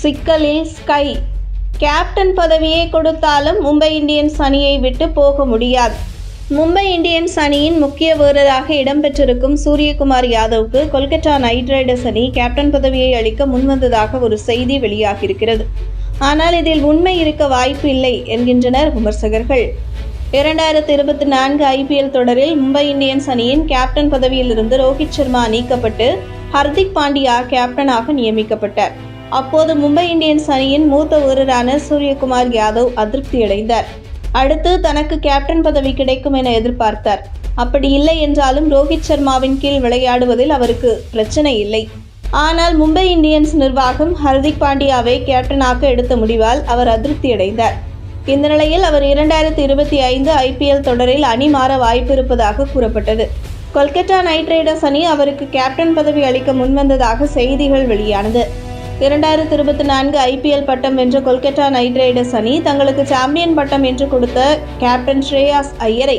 சிக்கலில் sky. Captain பதவியை கொடுத்தாலும் மும்பை இந்தியன்ஸ் அணியை விட்டு போக முடியாது. மும்பை இந்தியன்ஸ் அணியின் முக்கிய வீரராக இடம்பெற்றிருக்கும் சூரியகுமார் யாதவுக்கு கொல்கத்தா நைட் ரைடர்ஸ் அணி கேப்டன் பதவியை அளிக்க முன்வந்ததாக ஒரு செய்தி வெளியாகியிருக்கிறது. ஆனால் இதில் உண்மை இருக்க வாய்ப்பு இல்லை என்கின்றனர் விமர்சகர்கள். இரண்டாயிரத்தி இருபத்தி நான்கு ஐபிஎல் தொடரில் மும்பை இந்தியன்ஸ் அணியின் கேப்டன் பதவியிலிருந்து ரோஹித் சர்மா நீக்கப்பட்டு ஹர்திக் பாண்டியா கேப்டனாக நியமிக்கப்பட்டார். அப்போது மும்பை இந்தியன்ஸ் அணியின் மூத்த வீரரான சூரியகுமார் யாதவ் அதிருப்தியடைந்தார் அடுத்து தனக்கு கேப்டன் பதவி கிடைக்கும் என எதிர்பார்த்தார். அப்படி இல்லை என்றாலும் ரோஹித் சர்மாவின் கீழ் விளையாடுவதில் அவருக்கு பிரச்சனை இல்லை. ஆனால் மும்பை இந்தியன்ஸ் நிர்வாகம் ஹர்திக் பாண்டியாவை கேப்டனாக எடுத்த முடிவால் அவர் அதிருப்தியடைந்தார் இந்த நிலையில் அவர் இரண்டாயிரத்தி இருபத்தி ஐந்து ஐபிஎல் தொடரில் அணி மாற வாய்ப்பு இருப்பதாக கூறப்பட்டது. கொல்கத்தா நைட் ரைடர்ஸ் அணி அவருக்கு கேப்டன் பதவி அளிக்க முன்வந்ததாக செய்திகள் வெளியானது. இரண்டாயிரத்தி இருபத்தி நான்கு ஐபிஎல் பட்டம் வென்ற கொல்கத்தா நைட் ரைடர்ஸ் அணி தங்களுக்கு சாம்பியன் பட்டம் என்று கொடுத்த கேப்டன் ஸ்ரேயாஸ் ஐயரை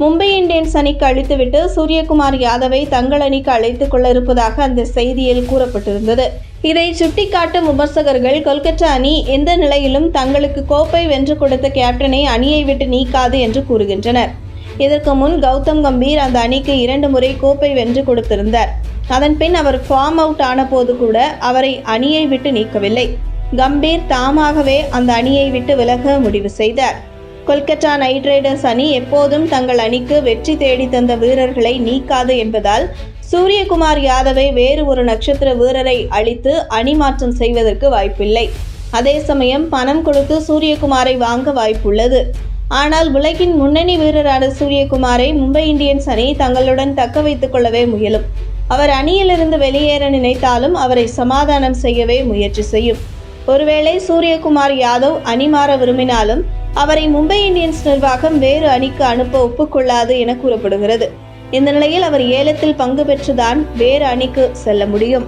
மும்பை இந்தியன்ஸ் அணிக்கு அளித்துவிட்டு சூரியகுமார் யாதவை தங்கள் அணிக்கு அழைத்துக் கொள்ள இருப்பதாக அந்த செய்தியில் கூறப்பட்டிருந்தது. இதை சுட்டிக்காட்டும் விமர்சகர்கள் கொல்கத்தா அணி எந்த நிலையிலும் தங்களுக்கு கோப்பை வென்று கொடுத்த கேப்டனை அணியை விட்டு நீக்காது என்று கூறுகின்றனர். இதற்கு முன் கௌதம் கம்பீர் அந்த அணிக்கு இரண்டு முறை கோப்பை வென்று கொடுத்திருந்தார். அதன் பின் அவர் ஃபார்ம் அவுட் ஆனபோது கூட அவரை அணியை விட்டு நீக்கவில்லை. கம்பீர் தாமாகவே அந்த அணியை விட்டு விலக முடிவு செய்தார். கொல்கத்தா நைட் ரைடர்ஸ் அணி எப்போதும் தங்கள் அணிக்கு வெற்றி தேடி தந்த வீரர்களை நீக்காது என்பதால் சூரியகுமார் யாதவை வேறு ஒரு நட்சத்திர வீரரை அளித்து அணி மாற்றம் செய்வதற்கு வாய்ப்பில்லை. அதே சமயம் பணம் கொடுத்து சூரியகுமாரை வாங்க வாய்ப்புள்ளது. ஆனால் உலகின் முன்னணி வீரரான சூரியகுமாரை மும்பை இந்தியன்ஸ் அணி தங்களுடன் தக்க வைத்துக் கொள்ளவே முயலும். அவர் அணியிலிருந்து வெளியேற நினைத்தாலும் அவரை சமாதானம் செய்யவே முயற்சி செய்யும். ஒருவேளை சூரியகுமார் யாதவ் அணி மாற விரும்பினாலும் அவரை மும்பை இந்தியன்ஸ் நிர்வாகம் வேறு அணிக்கு அனுப்ப ஒப்புக்கொள்ளாது என கூறப்படுகிறது. இந்த நிலையில் அவர் ஏலத்தில் பங்கு பெற்றுதான் வேறு அணிக்கு செல்ல முடியும்.